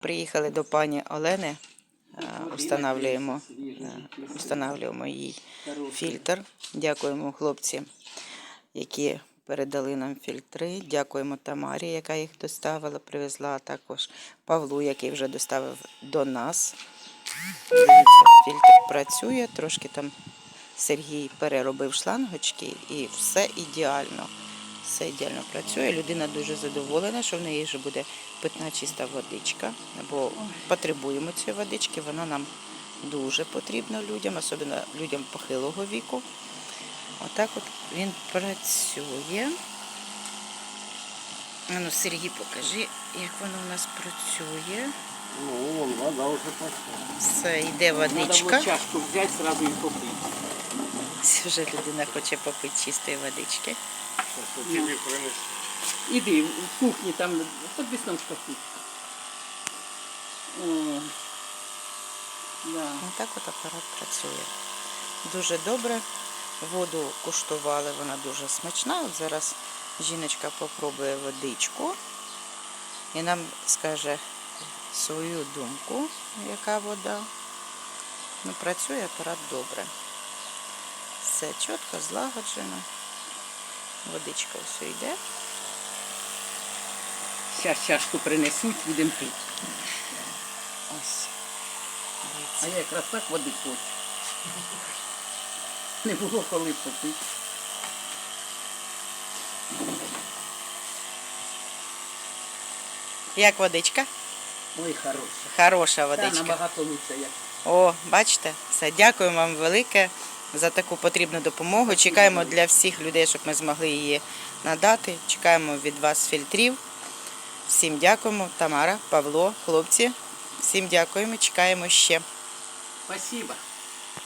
Приїхали до пані Олени, е, встановлюємо, е, встановлюємо їй фільтр. Дякуємо хлопці, які передали нам фільтри. Дякуємо Тамарі, яка їх доставила, привезла, а також Павлу, який вже доставив до нас. Дивіться, фільтр працює, трошки там Сергій переробив шлангочки і все ідеально. Все ідеально працює. Людина дуже задоволена, що в неї вже буде питна чиста водичка, бо потребуємо цієї водички. Вона нам дуже потрібна людям, особливо людям похилого віку. Отак от він працює. Ну, Сергій, покажи, як воно у нас працює. Ну, вода уже пошла. Все, йде водичка. вот чашку взять сразу и попить. Вже людина хоче попити чистої водички. Тебе Иди, в кухне там, в подвесном шкафу. О, Да. Отак от апарат працює. Дуже добре. Воду куштували, вона дуже смачна. От зараз жіночка попробує водичку і нам скаже свою думку, яка вода. Ну, працює апарат добре. Все чітко, злагоджено. Водичка все йде. Сейчас чашку принесуть, будемо пити. Ось. А я якраз так води хочу. Не було коли попити. Як водичка? Ой, хороша. Хороша Та водичка. набагато лучше, як. О, бачите, все. Дякую вам велике за таку потрібну допомогу. Чекаємо для всіх людей, щоб ми змогли її надати. Чекаємо від вас фільтрів. Всім дякуємо. Тамара, Павло, хлопці. Всім дякуємо. Чекаємо ще. Спасибо.